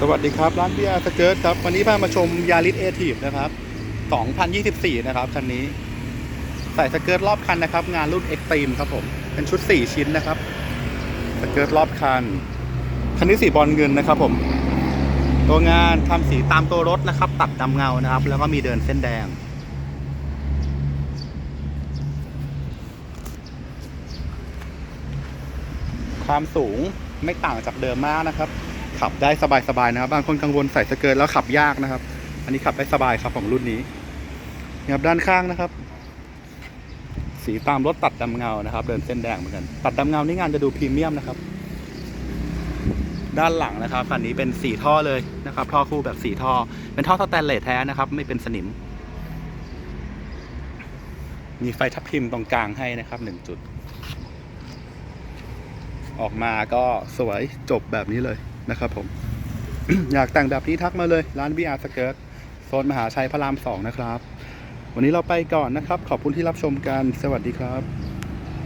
สวัสดีครับ ร้านเบียร์สเกิร์ตครับ วันนี้พามาชมยาริสเอทีฟนะครับ 2024 นะครับคันนี้ ใส่สเกิร์ตรอบคันนะครับ งานรุ่นเอ็กตรีมครับผม เป็นชุด 4 ชิ้นนะครับ สเกิร์ตรอบคัน คันนี้สีบอลเงินนะครับผม ตัวงานทำสีตามตัวรถนะครับ ตัดดำเงานะครับ แล้วก็มีเดินเส้นแดง ความสูงไม่ต่างจากเดิมมากนะครับ ขับได้สบายๆนะครับ บางคนกังวลใส่สเกิร์ตแล้วขับยากนะครับ อันนี้ขับได้สบายครับของรุ่นนี้นะครับด้านข้างนะครับ สีตามรถตัดดำเงานะครับ เดินเส้นแดงเหมือนกันตัดดำเงานี่งานจะดูพรีเมียมนะครับ ด้านหลังนะครับคันนี้เป็นสีท่อเลยนะครับท่อคู่แบบสีท่อ เป็นท่อสแตนเลสแท้นะครับ ไม่เป็นสนิม มีไฟทับทิมตรงกลางให้นะครับหนึ่งจุดออกมาก็สวยจบแบบนี้เลย นะครับผม อยากแต่งแบบนี้ทักมาเลย ร้าน VR Skirt โซนมหาชัยพระรามสองนะครับ วันนี้เราไปก่อนนะครับ ขอบคุณที่รับชมกัน สวัสดีครับ